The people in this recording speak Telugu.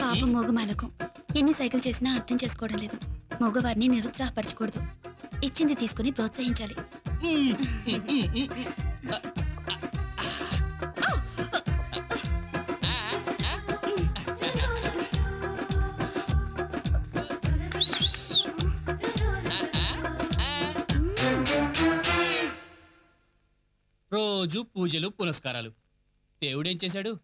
పాపం మోగమాలకు. ఎన్ని సైకిల్ చేసినా అర్థం చేసుకోవడం లేదు. మగవారిని నిరుత్సాహపరచకూడదు. ఇచ్చింది తీసుకుని ప్రోత్సహించాలి. రోజు పూజలు పునస్కారాలు. దేవుడేం చేశాడు?